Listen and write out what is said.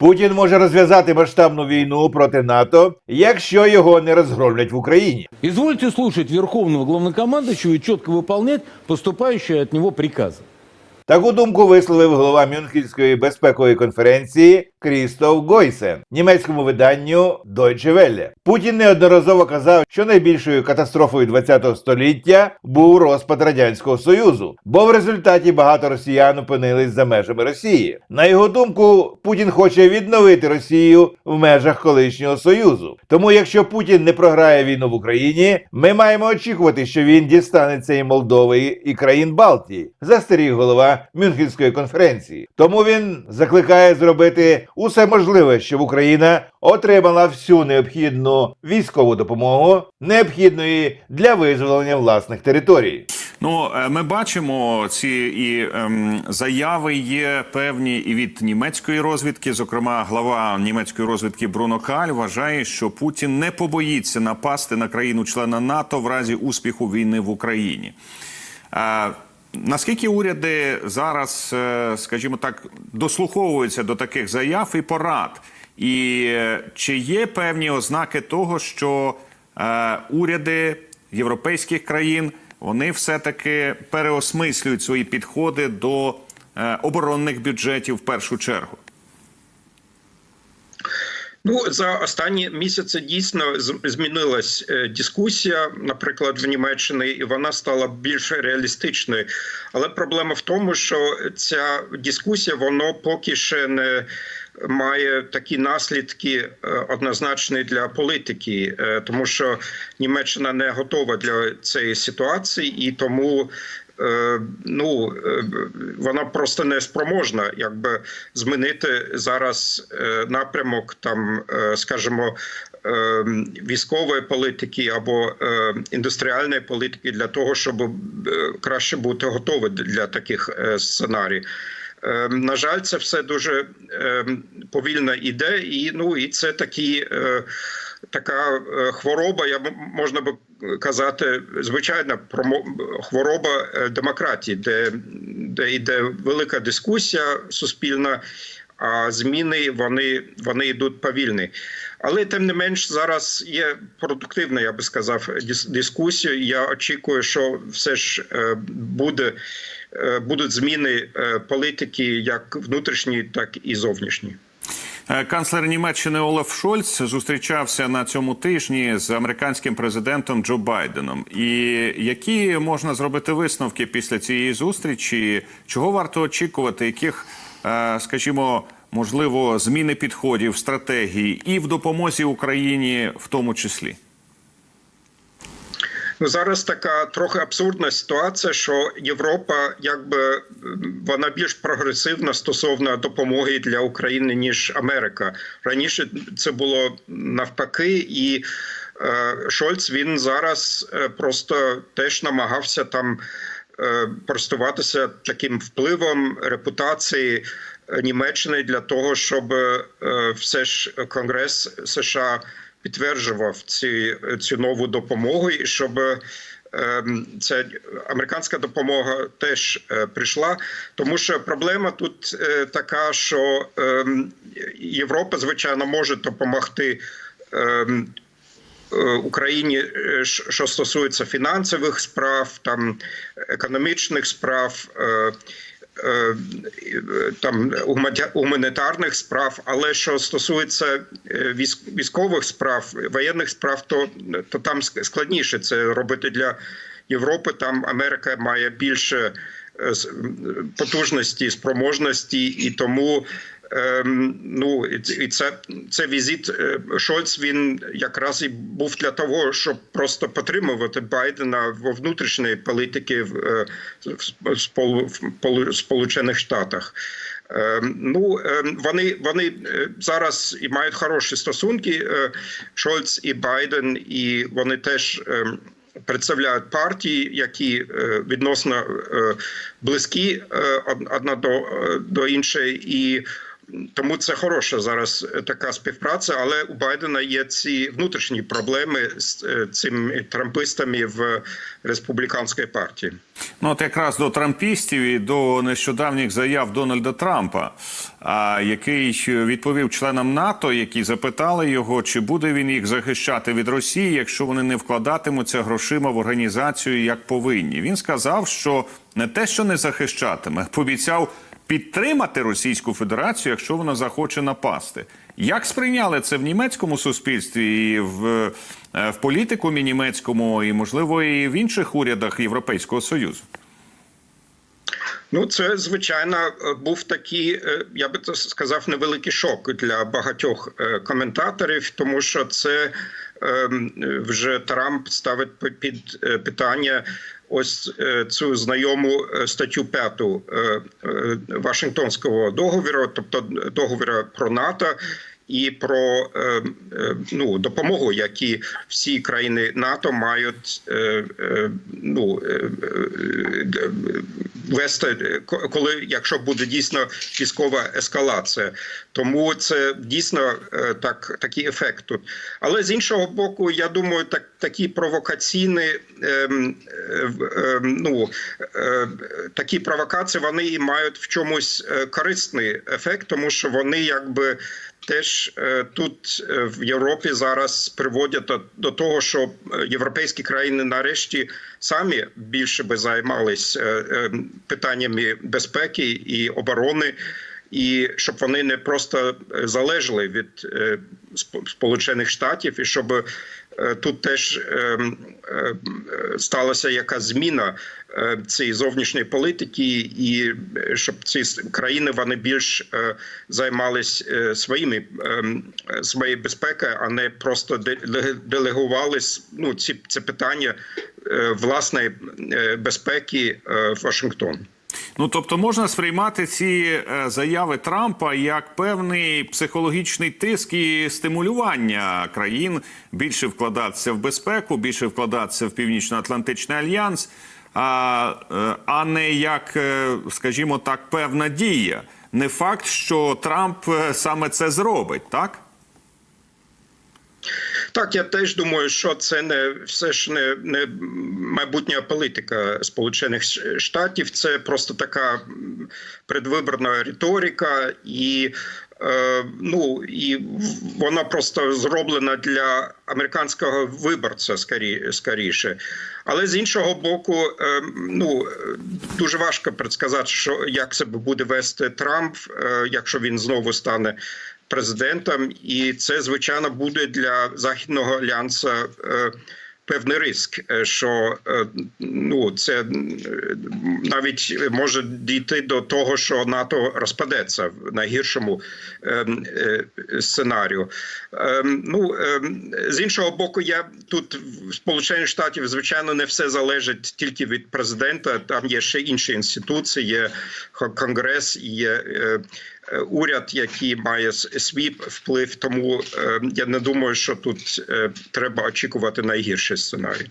Путін може розв'язати масштабну війну проти НАТО, якщо його не розгромлять в Україні. Ізвольте слухати Верховного головнокомандуючого і чітко виконувати поступаючі від нього прикази. Таку думку висловив голова Мюнхенської безпекової конференції Крістоф Гойсен німецькому виданню Deutsche Welle. Путін неодноразово казав, що найбільшою катастрофою ХХ століття був розпад радянського союзу, бо в результаті багато росіян опинились за межами Росії. На його думку, Путін хоче відновити Росію в межах колишнього союзу. Тому, якщо Путін не програє війну в Україні, ми маємо очікувати, що він дістанеться і Молдови, і країн Балтії, застеріг голова Мюнхенської конференції. Тому він закликає зробити усе можливе, щоб Україна отримала всю необхідну військову допомогу, необхідної для визволення власних територій. Ну, е, ми бачимо ці і ем, заяви є певні і від німецької розвідки. Зокрема, глава німецької розвідки Бруно Каль вважає, що Путін не побоїться напасти на країну-члена НАТО в разі успіху війни в Україні. Е, наскільки уряди зараз, е, скажімо так, дослуховуються до таких заяв і порад? І е, чи є певні ознаки того, що е, уряди європейських країн вони все-таки переосмислюють свої підходи до оборонних бюджетів в першу чергу? Ну за останні місяці дійсно змінилась е, дискусія, наприклад, в Німеччині, і вона стала більш реалістичною. Але проблема в тому, що ця дискусія воно поки ще не має такі наслідки е, однозначні для політики, е, тому що Німеччина не готова для цієї ситуації, і тому ну е, вона просто не спроможна, якби змінити зараз е, напрямок там, е, скажімо, е, військової політики або е, індустріальної політики для того, щоб е, краще бути готові для таких е, сценаріїв. Е, На жаль, це все дуже е, повільно йде, і ну і це такі. е, Така е, хвороба, я можна би казати, звичайна промо- хвороба е, демократії, де, де йде велика дискусія суспільна, а зміни вони, вони йдуть повільні. Але тим не менш зараз є продуктивна, я би сказав, дис- дискусія. Я очікую, що все ж е, буде, е, будуть зміни політики як внутрішньої, так і зовнішньої. Е, Канцлер Німеччини Олаф Шольц зустрічався на цьому тижні з американським президентом Джо Байденом. І які можна зробити висновки після цієї зустрічі? Чого варто очікувати? Яких, е, скажімо, можливо, зміни підходів, стратегії і в допомозі Україні в тому числі? Ну зараз така трохи абсурдна ситуація, що Європа, якби вона більш прогресивна стосовно допомоги для України ніж Америка. Раніше це було навпаки, і е, Шольц він зараз е, просто теж намагався там е, користуватися таким впливом репутації е, Німеччини для того, щоб е, все ж Конгрес США підтверджував ці, цю нову допомогу, і щоб ем, ця американська допомога теж е, прийшла. Тому що проблема тут е, така, що ем, Європа, звичайно, може допомогти. ем, е, Україні, е, що стосується фінансових справ, там економічних справ, е, е, е, там гуманітарних справ, але що стосується е, військових справ, воєнних справ, то, то там складніше це робити для Європи. Там Америка має більше е, потужності, спроможності, і тому. Ем, ну і це, це візит е, Шольц. Він якраз і був для того, щоб просто підтримувати Байдена в внутрішньої політики в, е, в Спол- в Сполучених Штатах. Ем, Ну ем, вони вони е, зараз і мають хороші стосунки. Шольц і Байден, і вони теж. Представляють партії, які відносно близькі од- одна до іншої, і тому це хороша зараз е, така співпраця. Але у Байдена є ці внутрішні проблеми з е, цими трампистами в республіканській партії. Ну, от якраз до трампістів і до нещодавніх заяв Дональда Трампа, який відповів членам НАТО, які запитали його, чи буде він їх захищати від Росії, якщо вони не вкладатимуться грошима в організацію як повинні. Він сказав, що не те, що не захищатиме, пообіцяв підтримати Російську Федерацію, якщо вона захоче напасти. Як сприйняли це в німецькому суспільстві і в, е, в політикумі німецькому, і можливо і в інших урядах Європейського союзу? Ну, це звичайно е, був такий, е, я би сказав, невеликий шок для багатьох коментаторів, тому що це ем, вже Трамп ставить під питання. Ось е, цю знайому е, статтю 5 е, Вашингтонського договору, тобто договору про НАТО, і про е, е, ну, допомогу, які всі країни НАТО мають е, ну, вести, коли якщо буде дійсно військова ескалація. Тому це дійсно так, такий ефект тут. Але з іншого боку, я думаю, так такі провокаційні ну, такі провокації вони і мають в чомусь корисний ефект, тому що вони якби. Теж е, тут е, в Європі зараз приводять до, того, що е, європейські країни нарешті самі більше би займались питаннями безпеки і оборони, і щоб вони не просто залежали від Сп- Сполучених Штатів, і щоб тут теж е, е, е, сталася якась зміна е, цієї зовнішньої політики, і е, щоб ці країни вони більш е, займались е, своїми е, е, своєю безпекою, а не просто де- де- делегували ну, ці це питання е, власної е, безпеки е, в Вашингтон. Ну тобто можна сприймати ці е, заяви Трампа як певний психологічний тиск і стимулювання країн більше вкладатися в безпеку, більше вкладатися в Північно-Атлантичний альянс, а, е, а не як, е, скажімо так, певна дія. Не факт, що Трамп саме це зробить, так? Так, я теж думаю, що це не все ж не, не майбутня політика Сполучених Штатів. Це просто така предвиборна риторика, і е, ну і вона просто зроблена для американського виборця скоріше. Але з іншого боку, е, ну дуже важко предсказати, що як себе буде вести Трамп, е, якщо він знову стане президентом, і це звичайно буде для західного альянсу е, певний риск, е, що е, ну це навіть може дійти до того, що НАТО розпадеться в найгіршому сценарію. Ну з іншого боку, я тут в Сполучених Штатів, звичайно, не все залежить тільки від президента. Там є ще інші інституції, є Кон- конгрес, є. Е, уряд, який має свій вплив. Тому е, я не думаю, що тут е, треба очікувати найгірший сценарій.